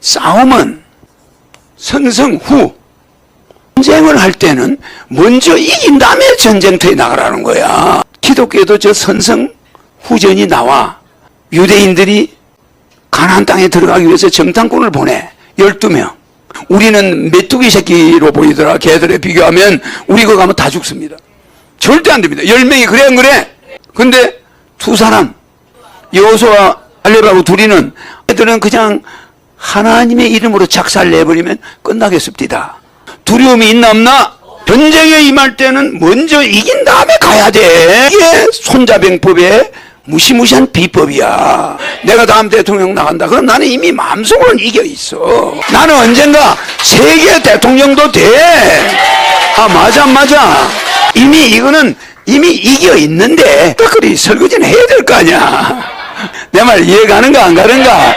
싸움은 선승 후 전쟁을 할 때는 먼저 이긴 다음에 전쟁터에 나가라는 거야. 기독교에도 저 선성 후전이 나와 유대인들이 가나안 땅에 들어가기 위해서 정탐꾼을 보내 12명. 우리는 메뚜기 새끼로 보이더라. 걔들에 비교하면 우리 거 가면 다 죽습니다. 절대 안 됩니다. 10명이 그래 안 그래? 근데 두 사람 여호수아 알레바고 둘이는 애들은 그냥 하나님의 이름으로 작살 내버리면 끝나겠습니다. 두려움이 있나 없나? 전쟁에 임할 때는 먼저 이긴 다음에 가야 돼. 이게 손자병법의 무시무시한 비법이야. 내가 다음 대통령 나간다. 그럼 나는 이미 마음속으로는 이겨 있어. 나는 언젠가 세계 대통령도 돼. 아, 맞아, 맞아. 이미 이거는 이미 이겨 있는데, 그리 설거지는 해야 될 거 아니야. 내 말 이해가는가, 안 가는가?